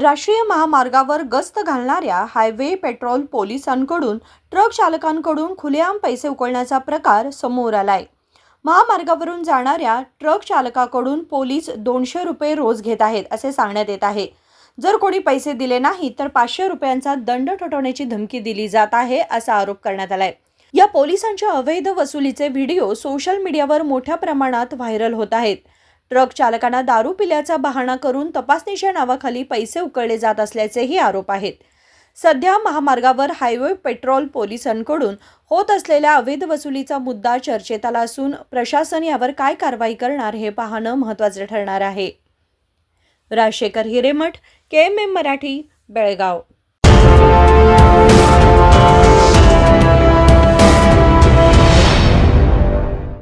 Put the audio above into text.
राष्ट्रीय महामार्गावर गस्त घालणाऱ्या हायवे पेट्रोल पोलिसांकडून ट्रक चालकांकडून खुलेआम पैसे उकळण्याचा प्रकार समोर आलाय. महामार्गावरून जाणाऱ्या ट्रक चालकाकडून पोलीस दोनशे रुपये रोज घेत आहेत असे सांगण्यात येत आहे. जर कोणी पैसे दिले नाही तर पाचशे रुपयांचा दंड ठोठवण्याची धमकी दिली जात आहे असा आरोप करण्यात आलाय. या पोलिसांच्या अवैध वसुलीचे व्हिडिओ सोशल मीडियावर मोठ्या प्रमाणात व्हायरल होत आहेत. ट्रक चालकांना दारू पिल्याचा बहाणा करून तपासणीच्या नावाखाली पैसे उकळले जात असल्याचेही आरोप आहेत. सध्या महामार्गावर हायवे पेट्रोल पोलिसांकडून होत असलेल्या अवैध वसुलीचा मुद्दा चर्चेत आला असून प्रशासन यावर काय कारवाई करणार हे पाहणं महत्त्वाचे ठरणार आहे. Rajshekhar Hiremath K M M Marathi Belgaum.